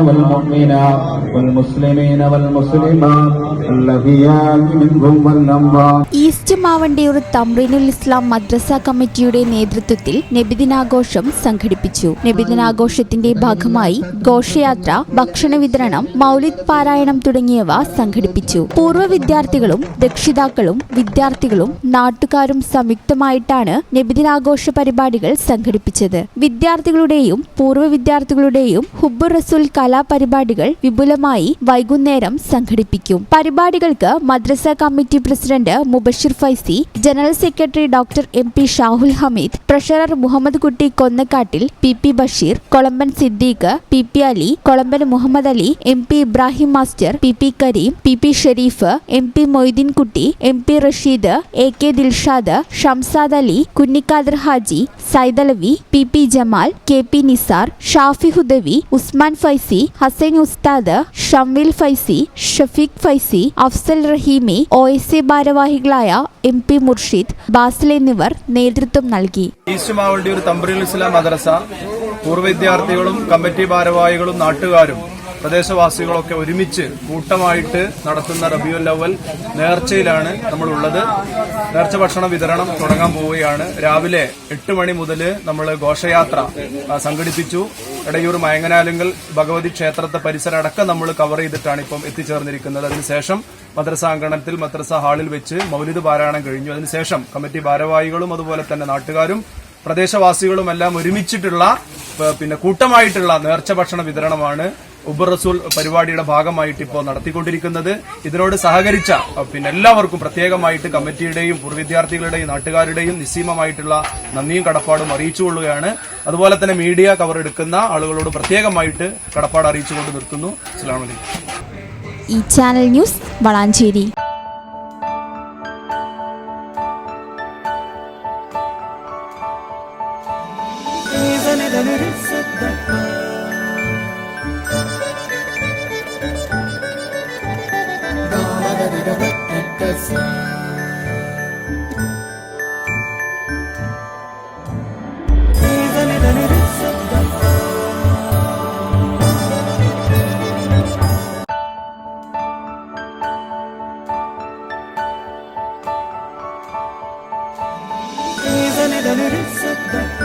والمؤمنات والمسلمين والمسلمات الأحياء منهم والأموات east Mavandiyur തമ്രീനുൽ ഇസ്ലാം മദ്രസ കമ്മിറ്റിയുടെ നേതൃത്വത്തിൽ നബിദിനാഘോഷം സംഘടിപ്പിച്ചു നബിദിനാഘോഷത്തിന്റെ ഭാഗമായി ഘോഷയാത്ര ഭക്ഷണ വിതരണം മൗലിദ് പാരായണം തുടങ്ങിയവ സംഘടിപ്പിച്ചു പൂർവ്വ വിദ്യാർത്ഥികളും രക്ഷിതാക്കളും വിദ്യാർത്ഥികളും നാട്ടുകാരും സംയുക്തമായിട്ടാണ് നബിദിനാഘോഷ പരിപാടികൾ സംഘടിപ്പിച്ചത് വിദ്യാർത്ഥികളുടെയും പൂർവ്വ വിദ്യാർത്ഥികളുടെയും ഹുബ്ബുർ റസൂൽ കലാപരിപാടികൾ വിപുലമായി വൈകുന്നേരം സംഘടിപ്പിക്കും. പരിപാടികൾക്ക് മദ്രസ committee president Mubashir Faizi general secretary doctor M P Shahul Hameed treasurer Muhammad Kutty Konnakkattil P P Basheer Kolamban Siddique P P Ali Kolamban Muhammad Ali M P Ibrahim master P P Kareem P P Shareef M P Moideen Kutty M P Rasheed A K Dilshad Shamsad Ali Kunnikkader Haji Saidalavi P P Jamal K P Nisar Shafi Hudawi Usman Faizi Hussain Ustad Shamvil Faizi Shafeeq Faizi Afsal Raheemi O S A ഭാരവാഹികളായ M P Murshid Basil എന്നിവർ നേതൃത്വം നൽകി. മാവണ്ടിയൂർ ഇസ്ലാം പൂർവ വിദ്യാർത്ഥികളും committee ഭാരവാഹികളും നാട്ടുകാരും പ്രദേശവാസികളൊക്കെ ഒരുമിച്ച് കൂട്ടമായിട്ട് നടത്തുന്ന റബിയുൽ അവൽ നേർച്ചയിലാണ് നമ്മളുള്ളത്. നേർച്ച ഭക്ഷണ വിതരണം തുടങ്ങാൻ പോവുകയാണ്. രാവിലെ എട്ട് മണി മുതൽ നമ്മൾ ഘോഷയാത്ര സംഘടിപ്പിച്ചു. എടയൂർ മയങ്ങനാലുങ്കൽ ഭഗവതി ക്ഷേത്രത്തെ പരിസരം അടക്കം നമ്മൾ കവർ ചെയ്തിട്ടാണ് ഇപ്പം എത്തിച്ചേർന്നിരിക്കുന്നത്. അതിനുശേഷം മദ്രസാങ്കണത്തിൽ മദ്രസ ഹാളിൽ വെച്ച് മൗലിദ് പാരായണം കഴിഞ്ഞു. അതിനുശേഷം കമ്മിറ്റി ഭാരവാഹികളും അതുപോലെ തന്നെ നാട്ടുകാരും പ്രദേശവാസികളും എല്ലാം ഒരുമിച്ചിട്ടുള്ള പിന്നെ കൂട്ടമായിട്ടുള്ള നേർച്ച ഭക്ഷണ വിതരണമാണ് ഉബർ റസൂൽ പരിപാടിയുടെ ഭാഗമായിട്ട് ഇപ്പോൾ നടത്തിക്കൊണ്ടിരിക്കുന്നത്. ഇതിനോട് സഹകരിച്ച പിന്നെ എല്ലാവർക്കും പ്രത്യേകമായിട്ട് കമ്മിറ്റിയുടെയും പൂർവ വിദ്യാർത്ഥികളുടെയും നാട്ടുകാരുടെയും നിസ്സീമമായിട്ടുള്ള നന്ദിയും കടപ്പാടും അറിയിച്ചുകൊള്ളുകയാണ്. അതുപോലെ തന്നെ മീഡിയ കവർ എടുക്കുന്ന ആളുകളോട് പ്രത്യേകമായിട്ട് കടപ്പാട് അറിയിച്ചുകൊണ്ട് നിർത്തുന്നു. അസ്സലാമു അലൈക്കും. ഈ channel news Valanchery. arkası Döneriz sıdda